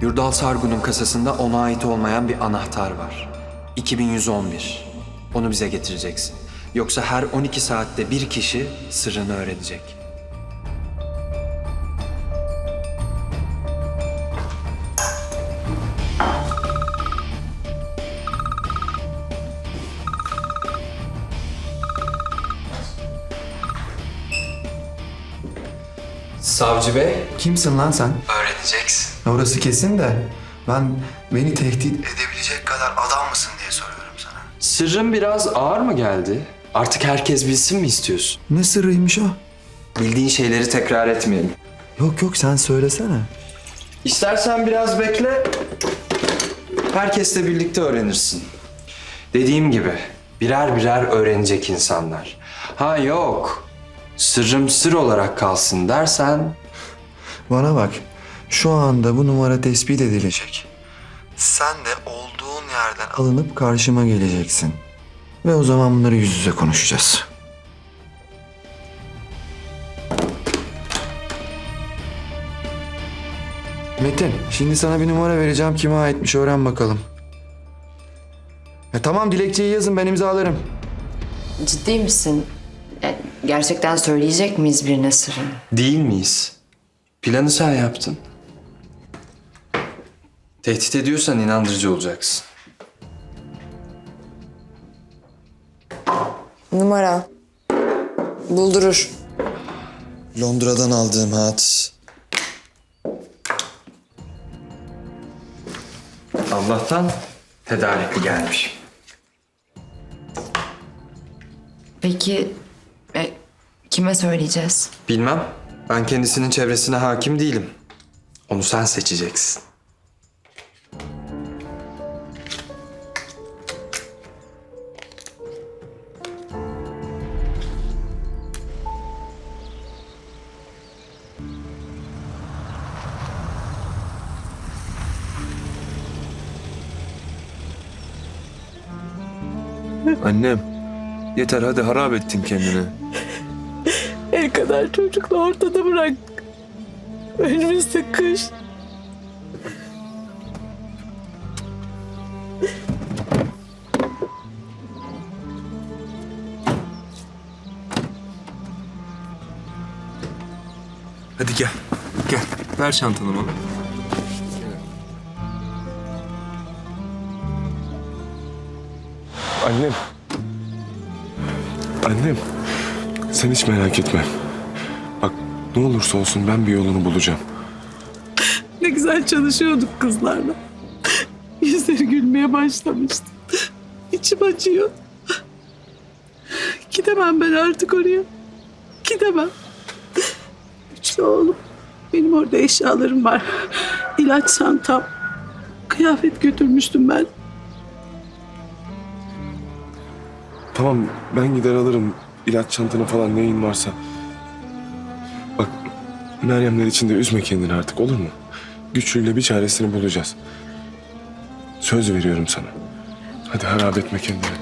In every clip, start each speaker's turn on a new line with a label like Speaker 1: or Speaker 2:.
Speaker 1: Yurdal Sargun'un kasasında ona ait olmayan bir anahtar var. 2111. Onu bize getireceksin. Yoksa her 12 saatte bir kişi sırrını öğrenecek. Savcı Bey.
Speaker 2: Kimsin lan sen?
Speaker 1: Öğreneceksin.
Speaker 2: Orası kesin de ben beni tehdit edebilecek kadar adam mısın diye soruyorum sana.
Speaker 1: Sırrın biraz ağır mı geldi? Artık herkes bilsin mi istiyorsun?
Speaker 2: Ne sırrıymış o?
Speaker 1: Bildiğin şeyleri tekrar etmeyelim.
Speaker 2: Yok yok sen söylesene.
Speaker 1: İstersen biraz bekle. Herkesle birlikte öğrenirsin. Dediğim gibi birer birer öğrenecek insanlar. Ha yok. Sırrım sır olarak kalsın dersen
Speaker 2: Bana bak. Şu anda bu numara tespit edilecek. Sen de olduğun yerden alınıp karşıma geleceksin. Ve o zaman bunları yüz yüze konuşacağız. Metin, şimdi sana bir numara vereceğim. Kime aitmiş öğren bakalım. Ya tamam dilekçeyi yazın ben imzalarım.
Speaker 3: Ciddi misin? Yani gerçekten söyleyecek miyiz birine sırrını?
Speaker 1: değil miyiz? Planı sen yaptın. Tehdit ediyorsan inandırıcı olacaksın.
Speaker 3: Numara. Buldurur.
Speaker 2: Londra'dan aldığım hat.
Speaker 1: Allah'tan tedarikli gelmiş.
Speaker 3: Peki e, kime söyleyeceğiz?
Speaker 1: Bilmem. Ben kendisinin çevresine hakim değilim. Onu sen seçeceksin.
Speaker 4: Annem, yeter hadi harap ettin kendini.
Speaker 5: El kadar çocukla ortada bırak. Önümüzde kış.
Speaker 4: Hadi gel, gel. Ver çantanı bana.
Speaker 6: Annem. Annem. Sen hiç merak etme. Bak ne olursa olsun ben bir yolunu bulacağım.
Speaker 5: Ne güzel çalışıyorduk kızlarla. Yüzleri gülmeye başlamıştı. İçim acıyor. Gidemem ben artık oraya. Gidemem. Güçlü oğlum. Benim orada eşyalarım var. İlaç çantam. Kıyafet götürmüştüm ben.
Speaker 6: Tamam ben gider alırım ilaç çantanı falan neyin varsa. Bak Meryemler için de üzme kendini artık olur mu? Güçlüyle bir çaresini bulacağız. Söz veriyorum sana. Hadi harap etme kendini.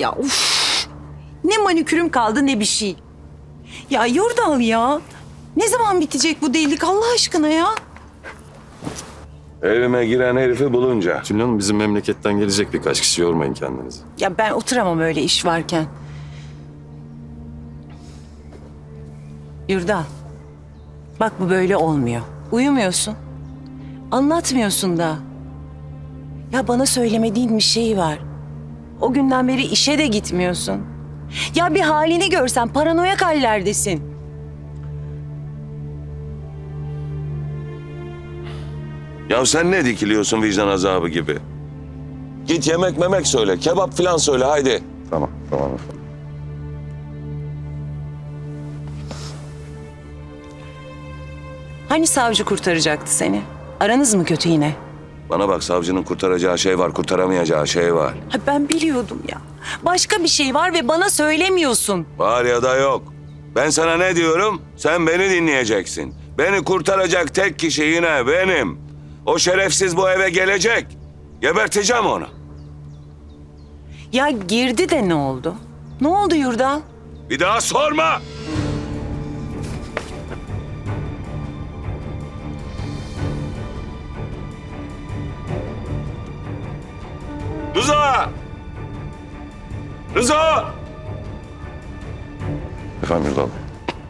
Speaker 7: Ya uf. Ne manikürüm kaldı ne bir şey. Ya Yurdal ya. Ne zaman bitecek bu delilik Allah aşkına ya?
Speaker 8: Evime giren herifi bulunca.
Speaker 9: Tülin Hanım bizim memleketten gelecek birkaç kişi yormayın kendinizi.
Speaker 7: Ya ben oturamam öyle iş varken. Yurdal. Bak bu böyle olmuyor. Uyumuyorsun. Anlatmıyorsun da. Ya bana söylemediğin bir şey var. O günden beri işe de gitmiyorsun. Ya bir halini görsen paranoyak hallerdesin.
Speaker 8: Ya sen ne dikiliyorsun vicdan azabı gibi? Git yemek memek söyle, kebap filan söyle haydi.
Speaker 9: Tamam, tamam efendim.
Speaker 7: Hani savcı kurtaracaktı seni? Aranız mı kötü yine?
Speaker 8: Bana bak savcının kurtaracağı şey var, kurtaramayacağı şey var.
Speaker 10: Ha, ben biliyordum ya. Başka bir şey var ve bana söylemiyorsun.
Speaker 8: Var ya da yok. Ben sana ne diyorum? Sen beni dinleyeceksin. Beni kurtaracak tek kişi yine benim. O şerefsiz bu eve gelecek. Geberteceğim onu.
Speaker 10: Ya girdi de ne oldu? Ne oldu Yurdal?
Speaker 8: Bir daha sorma. Rıza! Rıza!
Speaker 11: Efendim Yurdal.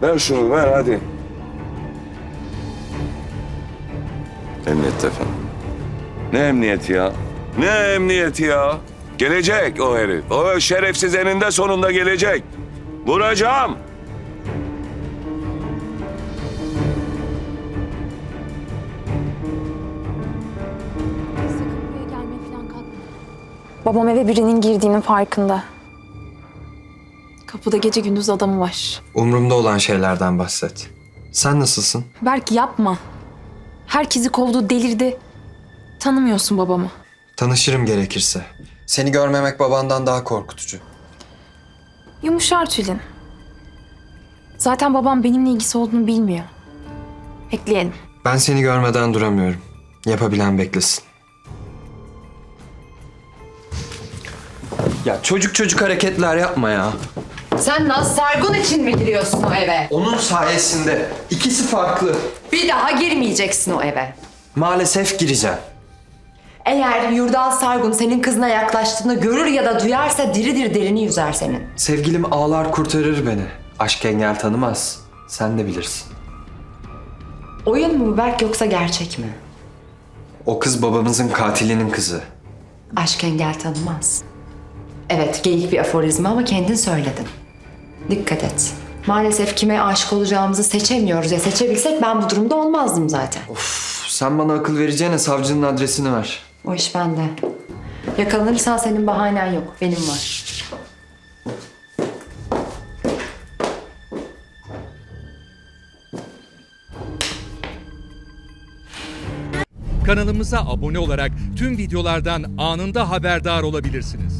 Speaker 8: Ver şunu ver hadi.
Speaker 11: Emniyette efendim.
Speaker 8: Ne emniyeti ya? Ne emniyeti ya? Gelecek o herif. O şerefsiz eninde sonunda gelecek. Vuracağım.
Speaker 12: Babam eve birinin girdiğinin farkında. Kapıda gece gündüz adamı var.
Speaker 1: Umrumda olan şeylerden bahset. Sen nasılsın?
Speaker 12: Berk yapma. Herkesi kovdu, delirdi. Tanımıyorsun babamı.
Speaker 1: Tanışırım gerekirse. Seni görmemek babandan daha korkutucu.
Speaker 12: Yumuşar Tülin. Zaten babam benimle ilgisi olduğunu bilmiyor. Bekleyelim.
Speaker 1: Ben seni görmeden duramıyorum. Yapabilen beklesin. Ya çocuk çocuk hareketler yapma ya.
Speaker 7: Sen Naz Sargun için mi giriyorsun o eve?
Speaker 1: Onun sayesinde. ikisi farklı.
Speaker 7: Bir daha girmeyeceksin o eve.
Speaker 1: Maalesef gireceğim.
Speaker 7: Eğer Yurdal Sargun senin kızına yaklaştığını görür ya da duyarsa diridir derini yüzer senin.
Speaker 1: Sevgilim ağlar kurtarır beni. Aşk engel tanımaz. Sen de bilirsin.
Speaker 7: Oyun mu Berk yoksa gerçek mi?
Speaker 1: O kız babamızın katilinin kızı.
Speaker 7: Aşk engel tanımaz. Evet geyik bir aforizma ama kendin söyledin. Dikkat et. Maalesef kime aşık olacağımızı seçemiyoruz ya seçebilsek ben bu durumda olmazdım zaten.
Speaker 1: Üf, Sen bana akıl vereceğine savcının adresini ver.
Speaker 7: O iş bende. Yakalanırsan senin bahanen yok. Benim var.
Speaker 13: Kanalımıza abone olarak tüm videolardan anında haberdar olabilirsiniz.